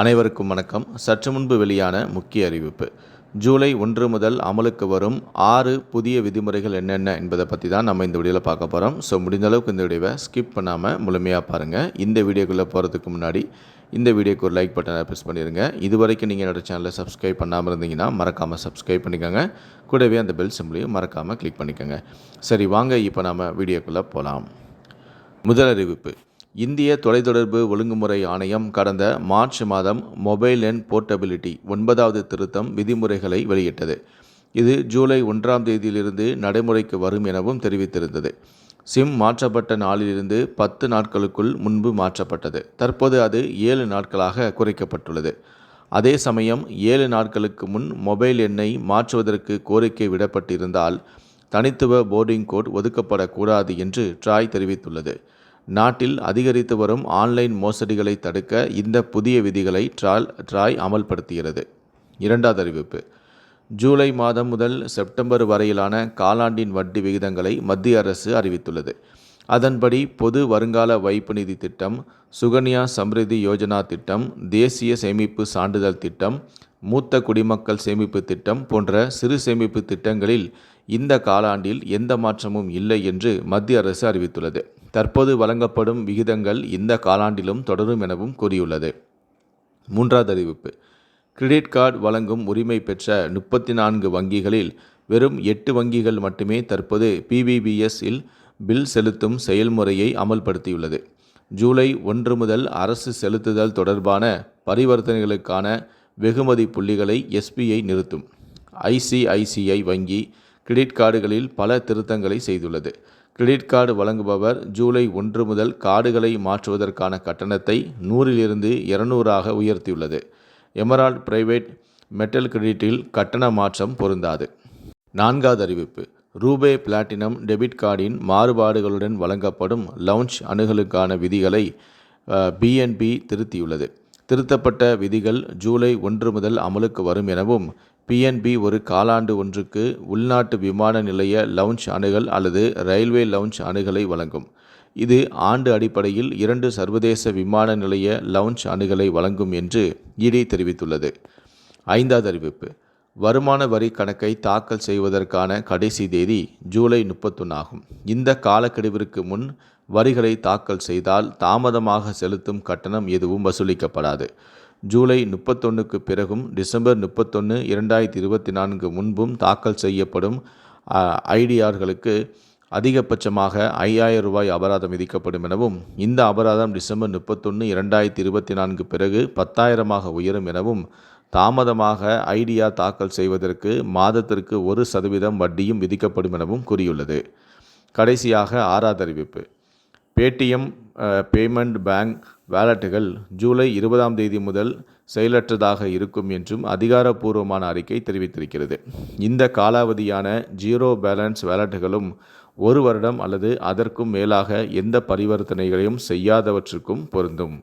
அனைவருக்கும் வணக்கம். சற்று முன்பு வெளியான முக்கிய அறிவிப்பு. ஜூலை ஒன்று முதல் அமலுக்கு வரும் ஆறு புதிய விதிமுறைகள் என்னென்ன என்பதை பற்றி தான் நம்ம இந்த வீடியோவில் பார்க்க போகிறோம் ஸோ முடிந்த அளவுக்கு இந்த வீடியோவை ஸ்கிப் பண்ணாமல் முழுமையாக பாருங்கள் இந்த வீடியோக்குள்ளே போகிறதுக்கு முன்னாடி இந்த வீடியோக்கு ஒரு லைக் பட்டனை ப்ரெஸ் பண்ணிடுங்க இது வரைக்கும் நீங்கள் என்னோட சேனலை சப்ஸ்கிரைப் பண்ணாமல் இருந்தீங்கன்னா மறக்காமல் சப்ஸ்கிரைப் பண்ணிக்கோங்க. கூடவே அந்த பெல் சிம்பிளையும் மறக்காமல் கிளிக் பண்ணிக்கோங்க. சரி வாங்க இப்போ நம்ம வீடியோக்குள்ளே போகலாம் முதல் அறிவிப்பு. இந்திய தொலைத்தொடர்பு ஒழுங்குமுறை ஆணையம் கடந்த மார்ச் மாதம் மொபைல் எண் போர்ட்டபிலிட்டி ஒன்பதாவது திருத்தம் விதிமுறைகளை வெளியிட்டது. இது ஜூலை ஒன்றாம் தேதியிலிருந்து நடைமுறைக்கு வரும் எனவும் தெரிவித்திருந்தது. சிம் மாற்றப்பட்ட நாளிலிருந்து பத்து நாட்களுக்குள் முன்பு மாற்றப்பட்டது. தற்போது அது ஏழு நாட்களாக குறைக்கப்பட்டுள்ளது. அதே சமயம் ஏழு நாட்களுக்கு முன் மொபைல் எண்ணை மாற்றுவதற்கு கோரிக்கை விடப்பட்டிருந்தால் தனித்துவ போர்டிங் கோட் ஒதுக்கப்படக்கூடாது என்று ட்ராய் தெரிவித்துள்ளது. நாட்டில் அதிகரித்து வரும் ஆன்லைன் மோசடிகளை தடுக்க இந்த புதிய விதிகளை ட்ரால் ட்ராய் அமல்படுத்துகிறது இரண்டாவது அறிவிப்பு. ஜூலை மாதம் முதல் செப்டம்பர் வரையிலான காலாண்டின் வட்டி விகிதங்களை மத்திய அரசு அறிவித்துள்ளது. அதன்படி பொது வருங்கால வைப்பு நிதி திட்டம் சுகன்யா சம்ரிதி யோஜனா திட்டம் தேசிய சேமிப்பு சான்றிதழ் திட்டம் மூத்த குடிமக்கள் சேமிப்பு திட்டம் போன்ற சிறு சேமிப்பு திட்டங்களில் இந்த காலாண்டில் எந்த மாற்றமும் இல்லை என்று மத்திய அரசு அறிவித்துள்ளது. தற்போது வழங்கப்படும் விகிதங்கள் இந்த காலாண்டிலும் தொடரும் எனவும் கூறியுள்ளது. மூன்றாவது அறிவிப்பு. கிரெடிட் கார்டு வழங்கும் உரிமை பெற்ற முப்பத்தி நான்கு வங்கிகளில் வெறும் எட்டு வங்கிகள் மட்டுமே தற்போது பிபிபிஎஸ் இல் பில் செலுத்தும் செயல்முறையை அமல்படுத்தியுள்ளது. ஜூலை ஒன்று முதல் அரசு செலுத்துதல் தொடர்பான பரிவர்த்தனைகளுக்கான வெகுமதி புள்ளிகளை எஸ்பிஐ நிறுத்தும். ஐசிஐசிஐ வங்கி கிரெடிட் கார்டுகளில் பல திருத்தங்களை செய்துள்ளது. கிரெடிட் கார்டு வழங்குபவர் ஜூலை ஒன்று முதல் கார்டுகளை மாற்றுவதற்கான கட்டணத்தை நூறிலிருந்து இருநூறாக உயர்த்தியுள்ளது. எமரால்ட் பிரைவேட் மெட்டல் கிரெடிட்டில் கட்டண மாற்றம் பொருந்தாது. நான்காவது அறிவிப்பு. ரூபே பிளாட்டினம் டெபிட் கார்டின் மாறுபாடுகளுடன் வழங்கப்படும் லவுஞ்ச் அணுகலுக்கான விதிகளை பிஎன்பி திருத்தியுள்ளது. திருத்தப்பட்ட விதிகள் ஜூலை ஒன்று முதல் அமலுக்கு வரும் எனவும் பிஎன்பி ஒரு காலாண்டு ஒன்றுக்கு உள்நாட்டு விமான நிலைய லவுஞ்ச் அணுகல் அல்லது ரயில்வே லவுஞ்ச் அணுகலை வழங்கும். இது ஆண்டு அடிப்படையில் இரண்டு சர்வதேச விமான நிலைய லவுஞ்ச் அணுகலை வழங்கும் என்று இடி தெரிவித்துள்ளது. ஐந்தாவது அறிவிப்பு. வருமான வரி கணக்கை தாக்கல் செய்வதற்கான கடைசி தேதி ஜூலை முப்பத்தொன்று ஆகும். இந்த காலக்கெடுவிற்கு முன் வரிகளை தாக்கல் செய்தால் தாமதமாக செலுத்தும் கட்டணம் எதுவும் வசூலிக்கப்படாது. ஜூலை முப்பத்தொன்றுக்கு பிறகும் டிசம்பர் முப்பத்தொன்று இரண்டாயிரத்தி இருபத்தி நான்கு முன்பும் தாக்கல் செய்யப்படும் ஐடிஆர்களுக்கு அதிகபட்சமாக ஐயாயிரம் ரூபாய் அபராதம் விதிக்கப்படும் எனவும் இந்த அபராதம் டிசம்பர் முப்பத்தொன்று இரண்டாயிரத்தி இருபத்தி நான்கு பிறகு பத்தாயிரமாக உயரும் எனவும் தாமதமாக ஐடியா தாக்கல் செய்வதற்கு மாதத்திற்கு ஒரு சதவீதம் வட்டியும் விதிக்கப்படும் எனவும் கூறியுள்ளது. கடைசியாக ஆறாவது அறிவிப்பு பேடிஎம் பேமெண்ட் பேங்க் வேலட்டுகள் ஜூலை இருபதாம் தேதி முதல் செயலற்றதாக இருக்கும் என்றும் அதிகாரப்பூர்வமான அறிக்கை தெரிவித்திருக்கிறது. இந்த காலாவதியான ஜீரோ பேலன்ஸ் வேலட்டுகளும் ஒரு வருடம் அல்லது அதற்கும் மேலாக எந்த பரிவர்த்தனைகளையும் செய்யாதவற்றுக்கும் பொருந்தும்.